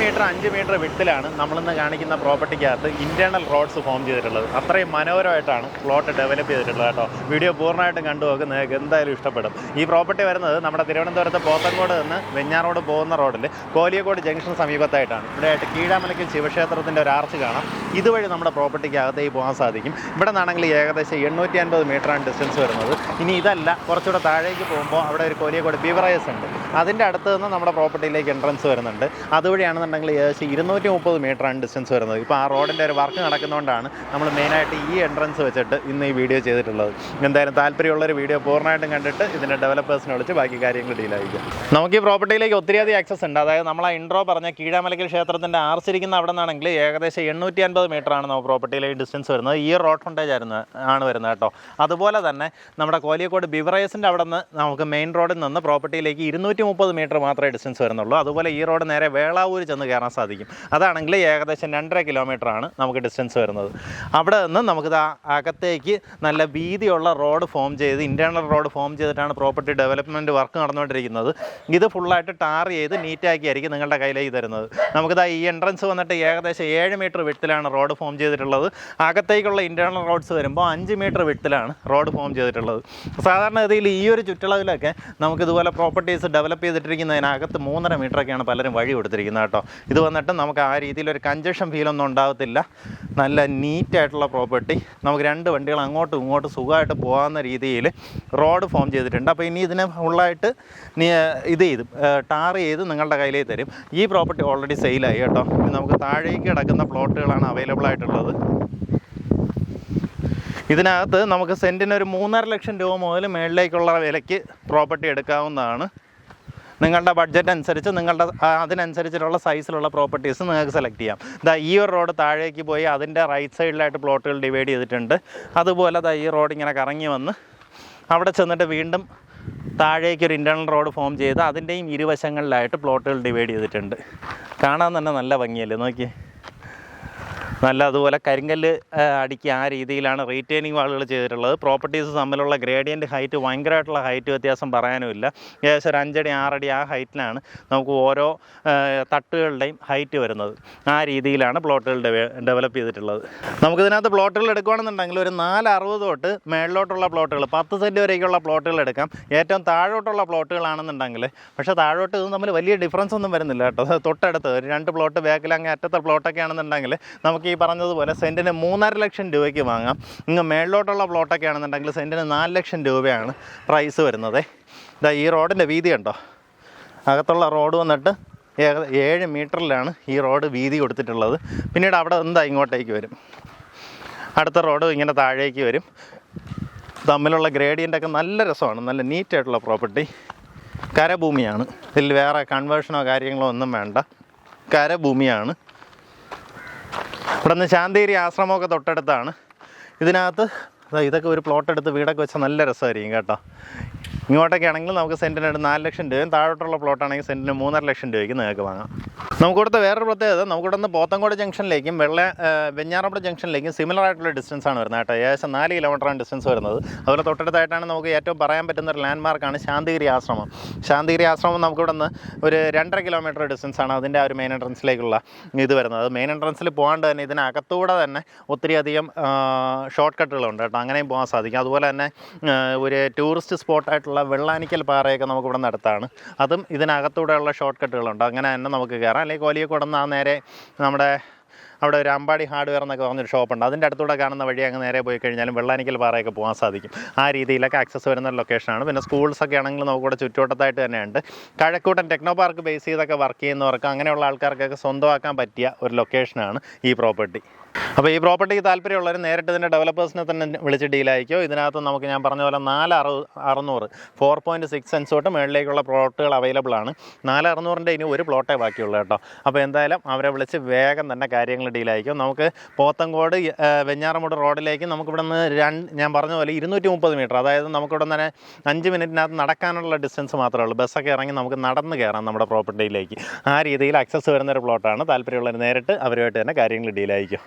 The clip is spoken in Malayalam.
മീറ്റർ അഞ്ച് മീറ്റർ വിട്ടിലാണ് നമ്മളിന്ന് കാണിക്കുന്ന പ്രോപ്പർട്ടിക്കകത്ത് ഇന്റേണൽ റോഡ്സ് ഫോം ചെയ്തിട്ടുള്ളത്. അത്രയും മനോഹരമായിട്ടാണ് പ്ലോട്ട് ഡെവലപ്പ് ചെയ്തിട്ടുള്ളത് കേട്ടോ. വീഡിയോ പൂർണമായിട്ടും കണ്ടു നോക്ക് നിങ്ങൾക്ക് എന്തായാലും ഇഷ്ടപ്പെടും. ഈ പ്രോപ്പർട്ടി വരുന്നത് നമ്മുടെ തിരുവനന്തപുരത്ത് പോത്തൻകോട് നിന്ന് വെഞ്ഞാറോട് പോകുന്ന റോഡിൽ കോലിയക്കോട് ജംഗ്ഷൻ സമീപത്തായിട്ടാണ്. ഇവിടെയായിട്ട് കീഴാമലയ്ക്കൽ ശിവക്ഷേത്രത്തിന്റെ ഒരു ആർച്ച് കാണാം. ഇതുവഴി നമ്മുടെ പ്രോപ്പർട്ടിക്കകത്തേക്ക് പോകാൻ സാധിക്കും. ഇവിടെ നിന്നാണെങ്കിൽ ഏകദേശം എണ്ണൂറ്റി അൻപത് മീറ്ററാണ് ഡിസ്റ്റൻസ് വരുന്നത്. ഇനി ഇതല്ല കുറച്ചുകൂടെ താഴേക്ക് പോകുമ്പോൾ അവിടെ ഒരു കോലിയക്കോട് ബിവറേസ് ഉണ്ട്. അതിന്റെ അടുത്ത് നിന്ന് നമ്മുടെ പ്രോപ്പർട്ടിയിലേക്ക് എൻട്രൻസ് വരുന്നുണ്ട്. അതുവഴിയാണെന്നുണ്ടെങ്കിൽ ഏകദേശം ഇരുന്നൂറ്റി മുപ്പത് മീറ്ററാണ് ഡിസ്റ്റൻസ് വരുന്നത്. ഇപ്പോൾ ആ റോഡിന്റെ ഒരു വർക്ക് നടക്കുന്നതുകൊണ്ടാണ് നമ്മൾ മെയിനായിട്ട് ഈ എൻട്രൻസ് വെച്ചിട്ട് ഇന്ന് ഈ വീഡിയോ ചെയ്തിട്ടുള്ളത്. എന്തായാലും താല്പര്യമുള്ളൊരു വീഡിയോ പൂർണമായിട്ടും കണ്ടിട്ട് ഇതിന്റെ ഡെവലപ്പേഴ്സിനെ വിളിച്ച് ബാക്കി കാര്യങ്ങൾ ഡീലായിരിക്കും നമുക്ക് ഈ പ്രോപ്പർട്ടിയിലേക്ക് ഒത്തിരിയധികം ആക്സസ് ഉണ്ട്. അതായത് നമ്മൾ ആ ഇൻട്രോ പറഞ്ഞ കീഴാമലക്കൽ ക്ഷേത്രത്തിന്റെ ആർച്ചിരിക്കുന്ന അവിടെ നിന്നാണെങ്കിൽ ഏകദേശം എണ്ണൂറ്റി അൻപത് മീറ്ററാണ് നമ്മൾ പ്രോപ്പർട്ടിയിലേക്ക് ഡിസ്റ്റൻസ് വരുന്നത്. ഈ റോഡ് ഫ്രണ്ടേജ് ആയിരുന്നു ആണ് വരുന്നത് കേട്ടോ. അതുപോലെ തന്നെ നമ്മുടെ കോലിയക്കോട് ബിവറേസിന്റെ അവിടെ നിന്ന് നമുക്ക് മെയിൻ റോഡിൽ നിന്ന് പ്രോപ്പർട്ടിയിലേക്ക് ഇരുന്നൂറ്റി മുപ്പത് മീറ്റർ മാത്രമേ ഡിസ്റ്റൻസ് വരുന്നുള്ളൂ. അതുപോലെ ഈ റോഡ് നേരെ വേളാവൂർ ചെന്ന് കയറാൻ സാധിക്കും. അതാണെങ്കിൽ ഏകദേശം രണ്ടര കിലോമീറ്റർ ആണ് നമുക്ക് ഡിസ്റ്റൻസ് വരുന്നത്. അവിടെ നിന്ന് നമുക്ക് ദാ അകത്തേക്ക് നല്ല വീതിയുള്ള റോഡ് ഫോം ചെയ്ത് ഇന്റേർണൽ റോഡ് ഫോം ചെയ്തിട്ടാണ് പ്രോപ്പർട്ടി ഡെവലപ്മെന്റ് വർക്ക് നടന്നുകൊണ്ടിരിക്കുന്നത്. ഇത് ഫുള്ളായിട്ട് ടാർ ചെയ്ത് നീറ്റാക്കിയായിരിക്കും നിങ്ങളുടെ കയ്യിലേക്ക് തരുന്നത്. നമുക്കിതാ ഈ എൻട്രൻസ് വന്നിട്ട് ഏകദേശം ഏഴ് മീറ്റർ വിട്ടിലാണ് റോഡ് ഫോം ചെയ്തിട്ടുള്ളത്. അകത്തേക്കുള്ള ഇന്റേർണൽ റോഡ്സ് വരുമ്പോൾ അഞ്ച് മീറ്റർ വിട്ടിലാണ് റോഡ് ഫോം ചെയ്തിട്ടുള്ളത്. സാധാരണഗതിയിൽ ഈ ഒരു ചുറ്റളവിലൊക്കെ നമുക്ക് ഇതുപോലെ പ്രോപ്പർട്ടീസ് ഡെവലപ്പ് ചെയ്തിട്ടിരിക്കുന്നതിനകത്ത് മൂന്നര മീറ്ററൊക്കെയാണ് പലരും വഴി കൊടുത്തിരിക്കുന്നത് കേട്ടോ. ഇത് വന്നിട്ട് നമുക്ക് ആ രീതിയിൽ ഒരു കഞ്ചക്ഷൻ ഫീലൊന്നും ഉണ്ടാകത്തില്ല നല്ല നീറ്റായിട്ടുള്ള പ്രോപ്പർട്ടി നമുക്ക് രണ്ട് വണ്ടികൾ അങ്ങോട്ടും ഇങ്ങോട്ടും സുഖമായിട്ട് പോകാവുന്ന രീതിയിൽ റോഡ് ഫോം ചെയ്തിട്ടുണ്ട്. അപ്പോൾ ഇനി ഇതിനെ ഫുള്ളായിട്ട് ഇത് ചെയ്ത് ടാർ ചെയ്ത് നിങ്ങളുടെ കയ്യിലേ തരും. ഈ പ്രോപ്പർട്ടി ഓൾറെഡി സെയിലായി കേട്ടോ. നമുക്ക് താഴേക്ക് കിടക്കുന്ന പ്ലോട്ടുകളാണ് അവൈലബിൾ ആയിട്ടുള്ളത്. ഇതിനകത്ത് നമുക്ക് സെന്റിന് ഒരു മൂന്നര ലക്ഷം രൂപ മുതൽ മേളിലേക്കുള്ള വിലയ്ക്ക് പ്രോപ്പർട്ടി എടുക്കാവുന്നതാണ്. നിങ്ങളുടെ ബഡ്ജറ്റ് അനുസരിച്ച് നിങ്ങളുടെ അതിനനുസരിച്ചിട്ടുള്ള സൈസിലുള്ള പ്രോപ്പർട്ടീസ് നിങ്ങൾക്ക് സെലക്ട് ചെയ്യാം. ദാ ഈ ഒരു റോഡ് താഴേക്ക് പോയി അതിന്റെ റൈറ്റ് സൈഡിലായിട്ട് പ്ലോട്ടുകൾ ഡിവൈഡ് ചെയ്തിട്ടുണ്ട്. അതുപോലെ ദാ ഈ റോഡ് ഇങ്ങനെ കറങ്ങി വന്ന് അവിടെ ചെന്നിട്ട് വീണ്ടും താഴേക്ക് ഒരു ഇന്റേർണൽ റോഡ് ഫോം ചെയ്ത് അതിന്റെയും ഇരുവശങ്ങളിലായിട്ട് പ്ലോട്ടുകൾ ഡിവൈഡ് ചെയ്തിട്ടുണ്ട്. കാണാൻ തന്നെ നല്ല ഭംഗിയല്ലേ? നോക്കിയേ. നല്ല അതുപോലെ കരിങ്കല്ല് അടിക്കുക ആ രീതിയിലാണ് റീറ്റെയിനിങ് വാളുകൾ ചെയ്തിട്ടുള്ളത്. പ്രോപ്പർട്ടീസ് തമ്മിലുള്ള ഗ്രേഡിയന്റ് ഹൈറ്റ് ഭയങ്കരമായിട്ടുള്ള ഹൈറ്റ് വ്യത്യാസം പറയാനുമില്ല. ഏകദേശം ഒരു അഞ്ചടി ആറടി ആ ഹൈറ്റിലാണ് നമുക്ക് ഓരോ തട്ടുകളുടെയും ഹൈറ്റ് വരുന്നത്. ആ രീതിയിലാണ് പ്ലോട്ടുകൾ ഡെവലപ്പ് ചെയ്തിട്ടുള്ളത്. നമുക്കിതിനകത്ത് പ്ലോട്ടുകൾ എടുക്കുകയാണെന്നുണ്ടെങ്കിൽ ഒരു നാല് അറുപത് തൊട്ട് മേളിലോട്ടുള്ള പ്ലോട്ടുകൾ പത്ത് സെന്റ് വരേക്കുള്ള പ്ലോട്ടുകൾ എടുക്കാം. ഏറ്റവും താഴോട്ടുള്ള പ്ലോട്ടുകളാണെന്നുണ്ടെങ്കിൽ പക്ഷേ താഴോട്ട് ഇത് തമ്മിൽ വലിയ ഡിഫറൻസ് ഒന്നും വരുന്നില്ല കേട്ടോ. തൊട്ടടുത്ത് ഒരു രണ്ട് പ്ലോട്ട് ബാക്കിൽ അങ്ങേ അറ്റത്തെ പ്ലോട്ടൊക്കെ ആണെന്നുണ്ടെങ്കിൽ നമുക്ക് ഈ പറഞ്ഞതുപോലെ സെന്റിന് മൂന്നര ലക്ഷം രൂപയ്ക്ക് വാങ്ങാം. ഇങ്ങ് മേളിലോട്ടുള്ള പ്ലോട്ടൊക്കെ ആണെന്നുണ്ടെങ്കിൽ സെന്റിന് നാല് ലക്ഷം രൂപയാണ് പ്രൈസ് വരുന്നത്. ഇതാ ഈ റോഡിന്റെ വീതി ഉണ്ടോ അകത്തുള്ള റോഡ് വന്നിട്ട് ഏഴ് മീറ്ററിലാണ് ഈ റോഡ് വീതി കൊടുത്തിട്ടുള്ളത്. പിന്നീട് അവിടെ എന്താ ഇങ്ങോട്ടേക്ക് വരും? അടുത്ത റോഡ് ഇങ്ങനെ താഴേക്ക് വരും. തമ്മിലുള്ള ഗ്രേഡിയന്റൊക്കെ നല്ല രസമാണ്. നല്ല നീറ്റായിട്ടുള്ള പ്രോപ്പർട്ടി കരഭൂമിയാണ്. ഇതിൽ വേറെ കൺവേർഷനോ കാര്യങ്ങളോ ഒന്നും വേണ്ട. കരഭൂമിയാണ്. ഇവിടെ നിന്ന് ശാന്തേരി ആശ്രമമൊക്കെ തൊട്ടടുത്താണ്. ഇതിനകത്ത് ഇതൊക്കെ ഒരു പ്ലോട്ട് എടുത്ത് വീടൊക്കെ വെച്ചാൽ നല്ല രസമായിരിക്കും കേട്ടോ. ഇങ്ങോട്ടൊക്കെ ആണെങ്കിൽ നമുക്ക് സെന്റിനായിട്ട് നാല് ലക്ഷം രൂപയും താഴോട്ടുള്ള പ്ലോട്ടാണെങ്കിൽ സെന്റിന് മൂന്നര ലക്ഷം രൂപയ്ക്ക് നിങ്ങൾക്ക് വാങ്ങാം. നമുക്ക് ഇവിടുത്തെ വേറൊരു പ്രത്യേകത നമുക്ക് ഇവിടുന്ന് പോത്തങ്കോട് ജംഗ്ഷനിലേക്കും വെള്ള വെഞ്ഞാറമ്പുഴ ജംഗ്ഷനിലേക്കും സിമിലർ ആയിട്ടുള്ള ഡിസ്റ്റൻസ് ആണ് വരുന്നത് കേട്ടോ. ഏകദേശം നാല് കിലോമീറ്ററാണ് ഡിസ്റ്റൻസ് വരുന്നത്. അതുപോലെ തൊട്ടടുത്തായിട്ടാണ് നമുക്ക് ഏറ്റവും പറയാൻ പറ്റുന്ന ഒരു ലാൻഡ് മാർക്കാണ് ശാന്തിഗിരി ആശ്രമം. ശാന്തിഗിരി ആശ്രമം നമുക്ക് ഇവിടുന്ന് ഒരു രണ്ടര കിലോമീറ്റർ ഡിസ്റ്റൻസ് ആണ് അതിന്റെ ആ ഒരു മെയിൻ എൻട്രൻസിലേക്കുള്ള ഇത് വരുന്നത്. മെയിൻ എൻട്രൻസിൽ പോകാണ്ട് തന്നെ ഇതിനകത്തൂടെ തന്നെ ഒത്തിരിയധികം ഷോർട്ട് കട്ടുകളുണ്ട് കേട്ടോ. അങ്ങനെയും പോകാൻ സാധിക്കും. അതുപോലെ തന്നെ ഒരു ടൂറിസ്റ്റ് സ്പോട്ടായിട്ടുള്ള വെള്ളാനിക്കൽ പാറയൊക്കെ നമുക്ക് ഇവിടെ അടുത്താണ്. അതും ഇതിനകത്തൂടെയുള്ള ഷോർട്ട് കട്ടുകളുണ്ട് അങ്ങനെ തന്നെ നമുക്ക് കയറാം അല്ലെങ്കിൽ നിന്ന് ആ നേരെ നമ്മുടെ അവിടെ ഒരു അമ്പാടി ഹാർഡ്വെയർ എന്നൊക്കെ പറഞ്ഞൊരു ഷോപ്പുണ്ട്. അതിന്റെ അടുത്തൂടെ കാണുന്ന വഴി അങ്ങ് നേരെ പോയി കഴിഞ്ഞാലും വെള്ളാനിക്കൽ പാറയൊക്കെ പോകാൻ സാധിക്കും. ആ രീതിയിലൊക്കെ ആക്സസ് വരുന്ന ലൊക്കേഷനാണ് പിന്നെ സ്കൂൾസൊക്കെ ആണെങ്കിൽ നമുക്ക് നമുക്കിവിടെ ചുറ്റുവട്ടത്തായിട്ട് തന്നെയുണ്ട്. കഴക്കൂട്ടൻ ടെക്നോ പാർക്ക് ബേസ് ചെയ്തൊക്കെ വർക്ക് ചെയ്യുന്നവർക്ക് അങ്ങനെയുള്ള ആൾക്കാർക്കൊക്കെ സ്വന്തമാക്കാൻ പറ്റിയ ഒരു ലൊക്കേഷനാണ് ഈ പ്രോപ്പർട്ടി അപ്പോൾ ഈ പ്രോപ്പർട്ടിക്ക് താല്പര്യമുള്ളവർ നേരിട്ട് ഇതിന്റെ ഡെവലപ്പേഴ്സിനെ തന്നെ വിളിച്ച് ഡീലായിരിക്കും ഇതിനകത്ത് നമുക്ക് ഞാൻ പറഞ്ഞ പോലെ നാല് അറു അറുന്നൂറ് ഫോർ പോയിന്റ് സിക്സ് സെൻസ് തൊട്ട് മുകളിലേക്കുള്ള പ്ലോട്ടുകൾ അവൈലബിൾ ആണ്. നാല് അറുന്നൂറിന്റെ ഇനി ഒരു പ്ലോട്ടേ ബാക്കിയുള്ളൂ കേട്ടോ. അപ്പോൾ എന്തായാലും അവരെ വിളിച്ച് വേഗം തന്നെ കാര്യങ്ങൾ ഡീലായിരിക്കും നമുക്ക് പോത്തങ്കോട് വെഞ്ഞാറമൂട് റോഡിലേക്ക് നമുക്കിവിടെ നിന്ന് രണ്ട് ഞാൻ പറഞ്ഞ പോലെ ഇരുന്നൂറ്റി മുപ്പത് മീറ്റർ അതായത് നമുക്കിവിടെ തന്നെ അഞ്ച് മിനിറ്റിനകത്ത് നടക്കാനുള്ള ഡിസ്റ്റൻസ് മാത്രമേ ഉള്ളൂ. ബസ്സൊക്കെ ഇറങ്ങി നമുക്ക് നടന്ന് കയറാം നമ്മുടെ പ്രോപ്പർട്ടിയിലേക്ക് ആ രീതിയിൽ അക്സസ് വരുന്ന ഒരു പ്ലോട്ടാണ് താല്പര്യമുള്ളവർ നേരിട്ട് അവരുമായിട്ട് തന്നെ കാര്യങ്ങൾ ഡീലായിരിക്കും